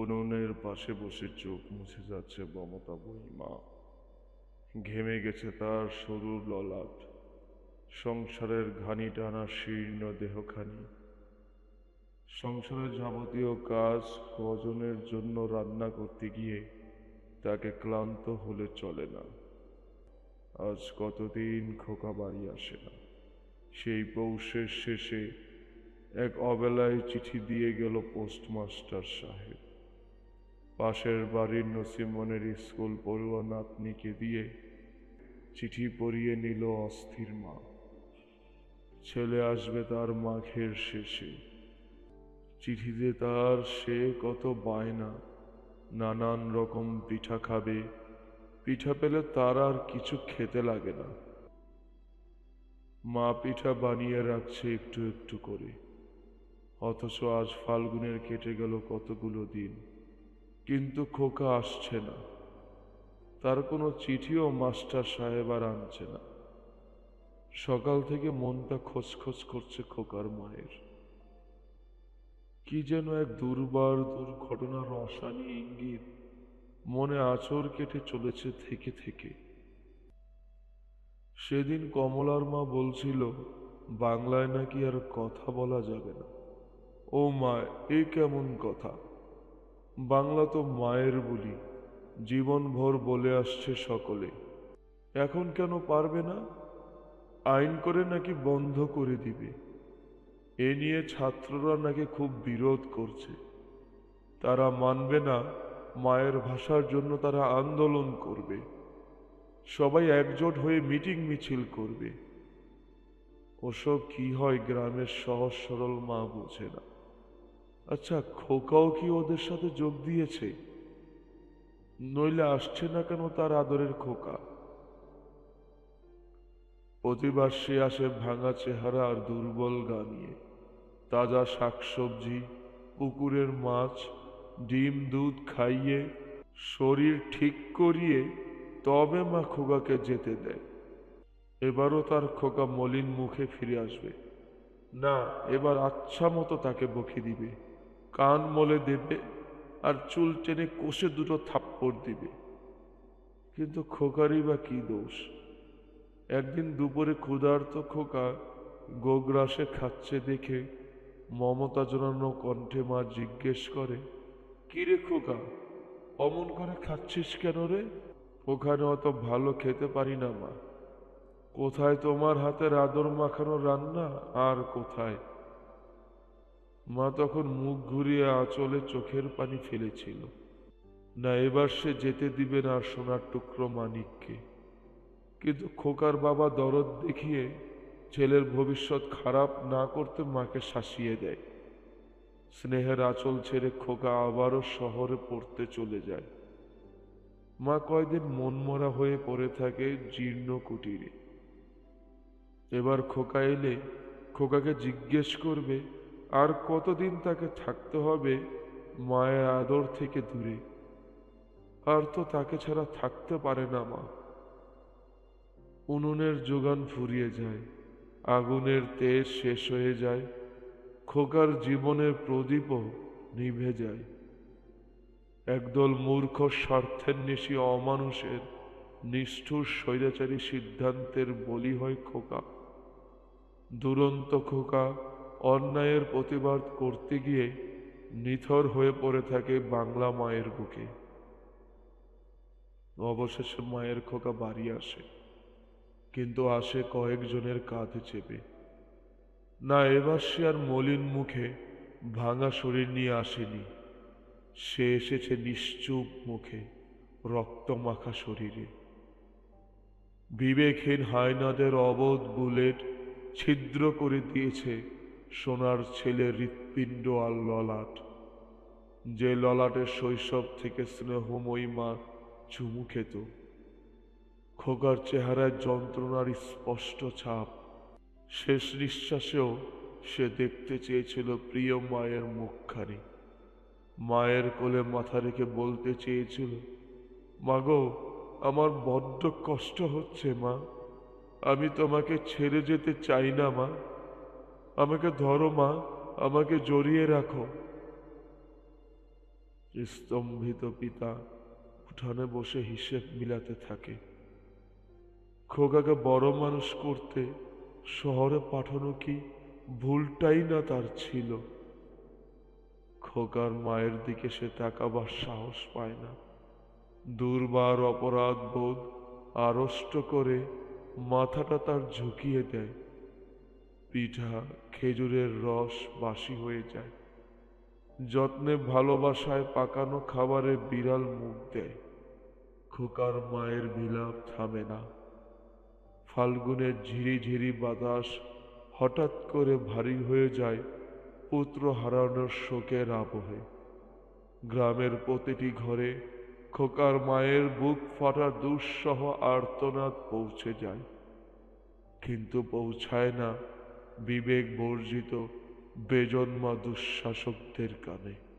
উনুনের পাশে বসে চোখ মুছে যাচ্ছে মমতা বইমা। ঘেমে গেছে তার সরু ললাট। সংসারের ঘানি টানা শীর্ণ দেহখানি। সংসারের যাবতীয় কাজ কজনের জন্য রান্না করতে গিয়ে তাকে ক্লান্ত হলে চলে না। আজ কতদিন খোকা বাড়ি আসে না। সেই পৌষের শেষে এক অবেলায় চিঠি দিয়ে গেল পোস্টমাস্টার সাহেব। পাশের বাড়ির নসিমনের স্কুল পড়ুয়া নাতনিকে দিয়ে চিঠি পড়িয়ে নিল অস্থির মা। ছেলে আসবে তার মাঘের শেষে। চিঠিতে তার সে কত বায়না, নানান রকম পিঠা খাবে, পিঠা পেলে তার আর কিছু খেতে লাগে না। মা পিঠা বানিয়ে রাখছে একটু একটু করে, অথচ আজ ফাল্গুনের কেটে গেল কতগুলো দিন। কিন্তু খোকা আসছে না। তার কোনো চিঠিও মাস্টার সাহেব আর আনছে না। সকাল থেকে মনটা খোঁজখোঁজ করছে খোকার মায়ের। কি যেন এক দুর্বার দুর্ঘটনার রসানি ইঙ্গিত মনে আচর কেটে চলেছে থেকে থেকে। সেদিন কমলার মা বলছিল, বাংলায় নাকি আর কথা বলা যাবে না। ও মা, এ কেমন কথা? বাংলা তো মায়ের বলি, জীবনভর বলে আসছে সকলে। এখন কেন পারবে না? আইন করে নাকি বন্ধ করে দিবে? এ নিয়ে ছাত্ররা নাকি খুব বিরোধ করছে। তারা মানবে না মায়ের ভাষার জন্য তারা আন্দোলন করবে। সবাই একজোট হয়ে মিটিং মিছিল করবে। ওসব কি হয় গ্রামের সহজ সরল মা বোঝে না। আচ্ছা খোকাও কি ওদের সাথে যোগ দিয়েছে? নইলে আসছে না কেন তার আদরের খোকা? প্রতিবার সে আসে ভাঙা চেহারা আর দুর্বল গা নিয়ে। তাজা শাকসবজি পুকুরের মাছ, ডিম দুধ খাইয়ে, শরীর ঠিক করিয়ে তবে মা খোকাকে যেতে দেয়। এবারও তার খোকা মলিন মুখে ফিরে আসবে। না, এবার আচ্ছা মতো তাকে বকি দিবে। কান মলে দেবে আর চুল টেনে কষে দুটো থাপ্পড় দিবে। কিন্তু খোকারই বা কি দোষ? একদিন দুপুরে ক্ষুধার্ত খোকা গোগ্রাসে খাচ্ছে দেখে মমতা জনানো কণ্ঠে মা জিজ্ঞেস করে কি রে খোকা, অমন করে খাচ্ছিস কেন রে? ওখানে অত ভালো খেতে পারি না মা। কোথায় তোমার হাতের আদর মাখানো রান্না? আর কোথায়? মা তখন মুখ ঘুরিয়ে আঁচলে চোখের পানি ফেলেছিল। না, এবার সে যেতে দিবে না সোনার টুকরো মানিককে। কিন্তু খোকার বাবা দরদ দেখিয়ে ছেলের ভবিষ্যৎ খারাপ না করতে মাকে শাসিয়ে দেয়। স্নেহের আঁচল ছেড়ে খোকা আবারও শহরে পড়তে চলে যায়। মা কয়দিন মনমরা হয়ে পড়ে থাকে জীর্ণ কুটিরে। এবার খোকা এলে খোকাকে জিজ্ঞেস করবে আর কতদিন তাকে থাকতে হবে মায়ের আদর থেকে দূরে। আর তো তাকে ছাড়া থাকতে পারে না মা। উনুনের যোগান ফুরিয়ে যায়, আগুনের তেজ শেষ হয়ে যায়, খোকার জীবনের প্রদীপও নিভে যায়। একদল মূর্খ স্বার্থের নিশি অমানুষের নিষ্ঠুর স্বৈরাচারী সিদ্ধান্তের বলি হয় খোকা। দুরন্ত খোকা অন্যায়ের প্রতিবাদ করতে গিয়ে নিথর হয়ে পড়ে থাকে বাংলা মায়ের বুকে। অবশেষে মায়ের খোকা বাড়ি আসে, কিন্তু আসে কয়েকজনের কাঁধে চেপে। না, এবার সে আর মলিন মুখে ভাঙা শরীর নিয়ে আসেনি। সে এসেছে নিশ্চুপ মুখে, রক্তমাখা শরীরে। বিবেকহীন হায়নাদের অবোধ বুলেট ছিদ্র করে দিয়েছে সোনার ছেলে হৃৎপিণ্ড আর ললাট। যে ললাটের শৈশব থেকে স্নেহময়ী মা চুমু খেত। খোকার চেহারায় যন্ত্রণার স্পষ্ট ছাপ। শেষ নিঃশ্বাসেও সে দেখতে চেয়েছিল প্রিয় মায়ের মুখখানি। মায়ের কোলে মাথা রেখে বলতে চেয়েছিল মাগো আমার বড্ড কষ্ট হচ্ছে মা। আমি তোমাকে ছেড়ে যেতে চাই না মা। আমাকে ধরো মা, আমাকে জড়িয়ে রাখো। স্তম্ভিত পিতা উঠানে বসে হিসেব মিলাতে থাকে। খোকাকে বড় মানুষ করতে শহরে পাঠানো কি ভুলটাই না তার ছিল। খোকার মায়ের দিকে সে তাকাবার সাহস পায় না। দুর্বার অপরাধ বোধ আড়ষ্ট করে মাথাটা তার ঝুঁকিয়ে দেয়। পিঠা খেজুরের রস বাসি হয়ে যায়। যত্নে ভালোবাসায় পাকানো খাবারে বিড়াল মুখ দেয়। খোকার মায়ের বিলাপ থামে না। ফাল্গুনের ঝিরি ঝিরি বাতাস হঠাৎ করে ভারী হয়ে যায়, পুত্র হারানোর শোকের আবহে। গ্রামের প্রতিটি ঘরে খোকার মায়ের বুক ফাটা দুঃসহ আর্তনাদ পৌঁছে যায়। কিন্তু পৌঁছায় না বিবেক বর্জিত বেজন্মা দুঃশাসকদের কানে।